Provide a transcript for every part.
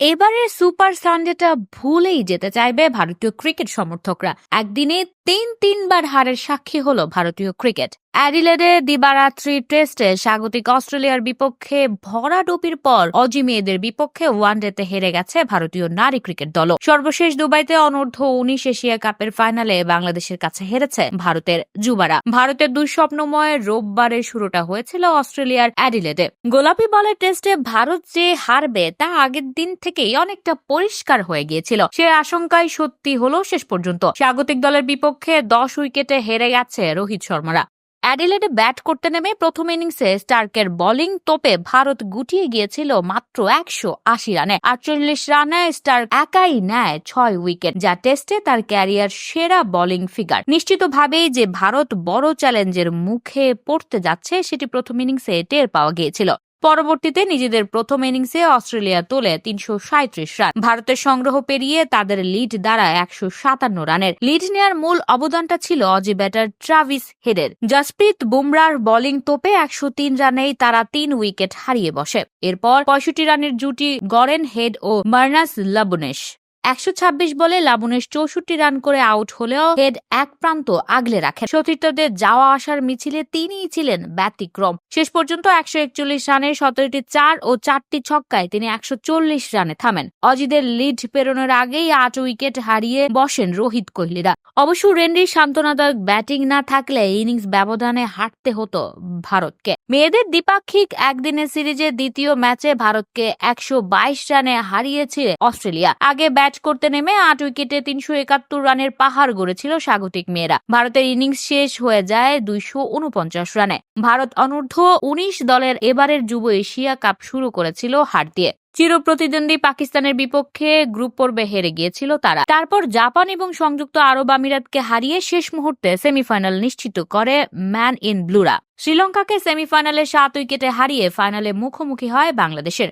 এবারের সুপার সানডেটা ভুলেই যেতে চাইবে ভারতীয় ক্রিকেট সমর্থকরা। একদিনে তিন তিনবার হারের সাক্ষী হলো ভারতীয় ক্রিকেট। অ্যাডিলেডে দিবারাত্রি টেস্টে স্বাগতিক অস্ট্রেলিয়ার বিপক্ষে ভরাডুপির পর অজি মেয়েদের বিপক্ষে ওয়ানডেতে হেরে গেছে ভারতীয় নারী ক্রিকেট দল সর্বশেষ দুবাইতে অনূর্ধ্ব উনিশ এশিয়া কাপের ফাইনালে বাংলাদেশের কাছে হেরেছে ভারতের যুবারা। ভারতের দুঃস্বপ্নময় রোববারের শুরুটা হয়েছিল অস্ট্রেলিয়ার অ্যাডিলেডে। গোলাপি বলের টেস্টে ভারত যে হারবে তা আগের দিন থেকেই অনেকটা পরিষ্কার হয়ে গিয়েছিল। সে আশঙ্কাই সত্যি হলো শেষ পর্যন্ত। স্বাগতিক দলের বিপক্ষে দশ উইকেটে হেরে গেছে রোহিত শর্মারা। অ্যাডিলেডে ব্যাট করতে নেমে প্রথম ইনিংসে স্টার্কের বোলিং তোপে ভারত গুটিয়ে গিয়েছিল মাত্র একশো আশি রানে। আটচল্লিশ রানে স্টার্ক একাই নেয় ছয় উইকেট, যা টেস্টে তার ক্যারিয়ার সেরা বোলিং ফিগার। নিশ্চিতভাবেই যে ভারত বড় চ্যালেঞ্জের মুখে পড়তে যাচ্ছে, সেটি প্রথম ইনিংসে টের পাওয়া গিয়েছিল। পরবর্তীতে নিজেদের প্রথম ইনিংসে অস্ট্রেলিয়া তোলে তিনশো সাঁত্রিশ রান। ভারতের সংগ্রহ পেরিয়ে তাদের লিড দ্বারা একশো সাতান্ন রানের। লিড নেয়ার মূল অবদানটা ছিল অজি ব্যাটার ট্রাভিস হেডের। জসপ্রীত বুমরার বোলিং তোপে একশো তিন রানেই তারা তিন উইকেট হারিয়ে বসে। এরপর পঁয়ষট্টি রানের জুটি গড়েন হেড ও মার্নাস লাবুনেশ। একশো ছাব্বিশ বলে লাবুনেশ চৌষট্টি রান করে আউট হলেও হেড এক প্রান্ত আগলে রাখেন। সতীর্থদের যাওয়া আসার মিছিলে তিনিই ছিলেন ব্যতিক্রম। শেষ পর্যন্ত একশো একচল্লিশ রানে সতেরোটি চার ও চারটি ছক্কায় তিনি একশো চল্লিশ রানে থামেন। অজিদের লিড পেরোনোর আগেই আট উইকেট হারিয়ে বসেন রোহিত কোহলিরা। অবশ্য রেন্ডির সান্ত্বনাদায়ক ব্যাটিং না থাকলে ইনিংস ব্যবধানে হারতে হতো ভারতকে। মেয়েদের দ্বিপাক্ষিক একদিনের সিরিজে দ্বিতীয় ম্যাচে ভারতকে একশো বাইশ রানে হারিয়েছে অস্ট্রেলিয়া। আগে ব্যাট করতে নেমে আট উইকেটে তিনশো একাত্তর রানের পাহাড় গড়েছিল স্বাগতিক মেয়েরা। ভারতের ইনিংস শেষ হয়ে যায় দুইশো উনপঞ্চাশ রানে। ভারত অনূর্ধ্ব উনিশ দলের এবারের যুব এশিয়া কাপ শুরু করেছিল হার দিয়ে। চিরপ্রতিদ্বন্দ্বী পাকিস্তানের বিপক্ষে গ্রুপ পর্বে হেরে গিয়েছিল তারা। তারপর জাপান এবং সংযুক্ত আরব আমিরাতকে হারিয়ে শেষ মুহূর্তে সেমিফাইনাল নিশ্চিত করে ম্যান ইন ব্লুরা। শ্রীলঙ্কাকে সেমিফাইনালে সাত উইকেটে হারিয়ে ফাইনালে মুখোমুখি হয় বাংলাদেশের।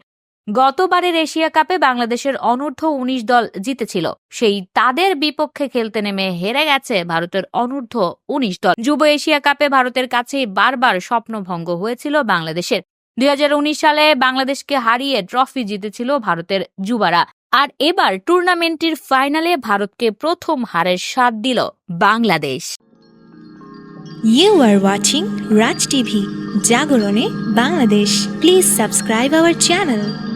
গতবারের এশিয়া কাপে বাংলাদেশের অনূর্ধ্ব উনিশ দল জিতেছিল। সেই তাদের বিপক্ষে খেলতে নেমে হেরে গেছে ভারতের অনূর্ধ্ব উনিশ দল। যুব এশিয়া কাপে ভারতের কাছে বারবার স্বপ্নভঙ্গ হয়েছিল বাংলাদেশের। দুই হাজার উনিশ সালে বাংলাদেশকে হারিয়ে ট্রফি জিতেছিল ভারতের যুবারা। আর এবার টুর্নামেন্টটির ফাইনালে ভারতকে প্রথম হারের স্বাদ দিল Bangladesh. You are watching Raj TV জাগরণে Bangladesh please subscribe our channel.